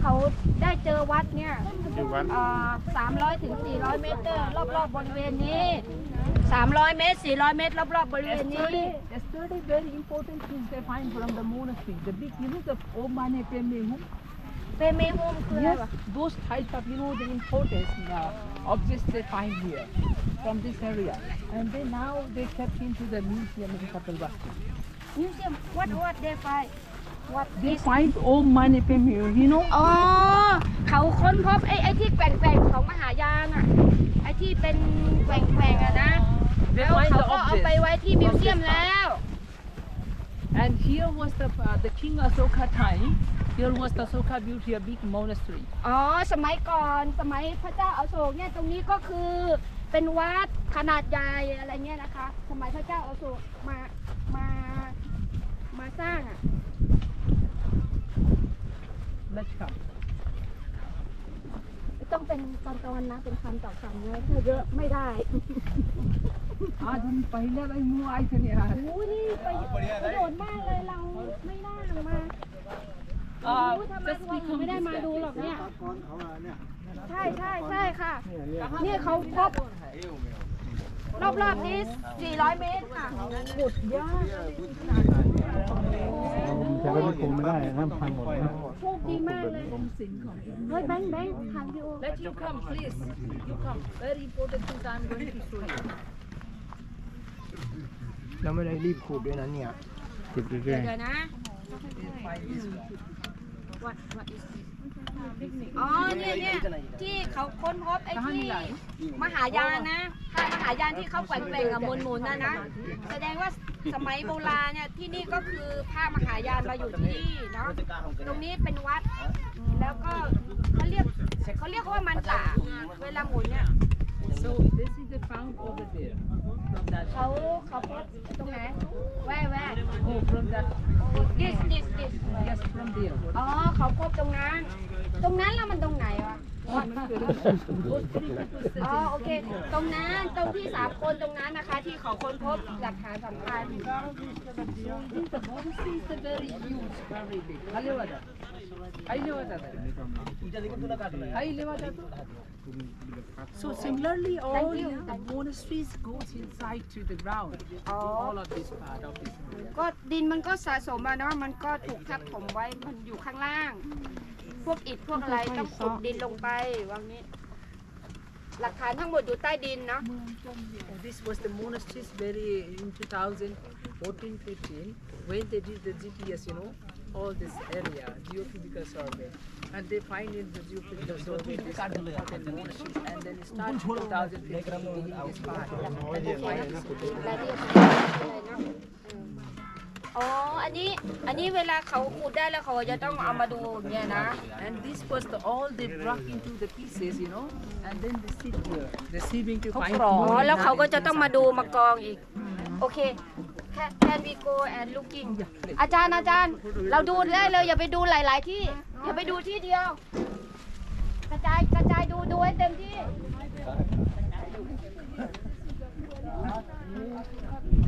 เขาได้เจอวัดเนี่ยอยู่วัดสามร้อยถึงสี่ร้อยเมตร รอบๆบบริเวณนี้สามร้อยเมตรสี่ร้อยเมตร รอบๆบริเวณนี้ Yesterday, yesterday very important things they find from the monastery. The big, you know, the Om Mane Padme Hum. เปเมโฮมคืออะไร Yes, วะ those type of, you know, the important uh, objects they find here from this area. And they now they kept into the museum in Kapilvastu. มิวเซีย มวัดวัดเดฟายวัด They find Om Mane Padme Hum, you know. อ๋อเขาค้นพบไอ้ไอ้ที่แกว่งๆของมหายานอะไอ้ที่เป็นแกว่งๆอะนะ They แล้ว find เขา the ก็เอาไป objects. ไว้ที่มิวเซียมแล้ว And here was the uh, the King Asoka time. Here was the Asoka built here big monastery. อ๋อ สมัยก่อนสมัยพระเจ้าอาโศกเนี่ยตรงนี้ก็คือเป็นวัดขนาดใหญ่อะไรเงี้ยนะคะ สมัยพระเจ้าอาโศกมามามาสร้างอะ Let's come. ต้องเป็นตอนตอนๆนะเป็นคำต่อคำเลยถ้าเยอะไม่ได้ आज हम पहले भाई मुँह आए थे यार โอ้นี่ประโยประโยชน์มากเลยเราไม่น่ามา อ่า โอ้ถ้ามาทัวร์อื่นไม่ได้มาดูหรอกเนี่ย ใช่ใช่ใช่ค่ะ นี่เขาครบ รอบๆนี้ 400 เมตรค่ะขุดยากแต่ก็คงไม่ได้น้ำพังหมดนะโชคดีมากเลยเฮ้ยแบงค์แบงค์ทางพี่โอ Let you come, please. You come. Very important things I'm going to show you. แล้วไม่ได้รีบขูดด้วยนะเนี่ย ขุดเรื่เดี๋อยยวนะ Find this one. What what is this อ๋อเนี่ยเนี่ยที่เขาค้นพบไอ้ที่มหายานนะถ้ามหายานที่เขาแกว่งๆกับมนหมุนๆนะนะ แสดงว่าสมัยโบราณเนี่ยที่นี่ก็คือพระมหายานมาอยู่ที่นี่เนาะตรงนี้เป็นวัด แล้วก็เขาเรียกเขาเรียกว่ามันตาเวลาหมุนเนี่ย So this is the found over there. From that. เขาเขาพบตรงไหนแว่แว่ Oh, from that. this this this Yes, from there. อ๋อเขาพบตรงนั้น ตรงนั้นแล้วมันตรงไหนวะ อ๋อโอเค ตรงนั้นตรงที่สามคนตรงนั้นนะคะ ที่เขาค้นพบหลักฐานสำคัญ This the monastery is a very huge, very big. खाली वाला. खाली वाला. खाली वाला. So similarly, all you. the monasteries goes inside to the ground. Oh. All of this part of this. ก็ดินมันก็สะสมมาเนาะ มันก็ถูกทับถมไว้ มันอยู่ข้างล่าง พวกอิฐพวกอะไรต้องขุดดินลงไปว่างี้ หลักฐานทั้งหมดอยู่ใต้ดินเนาะ This was the monasteries very in 2014 15 when they did the GPS, you know, all this area, geophysical survey. And they find in the geophysical survey this important monasteries and then it started 2015 digging this part. And they find this รายละเอียดอะไรเนาะเอออ๋อ อันนี้ อันนี้เวลาเขาขุดได้แล้วเขาจะต้องเอามาดูอย่างเนี่ยนะ And this was the all they broke into the pieces, you know, and then they sit here. They're sieving to find อ๋อ more แล้วเขาก็จะ inside. ต้องมาดูมากองอีก โอเค Can can we go and looking อาจารย์อาจารย์ เราดูได้เลยอย่าไปดูหลาย ๆ ที่ อย่าไปดูที่เดียว กระจายกระจายดูดูให้เต็มที่ This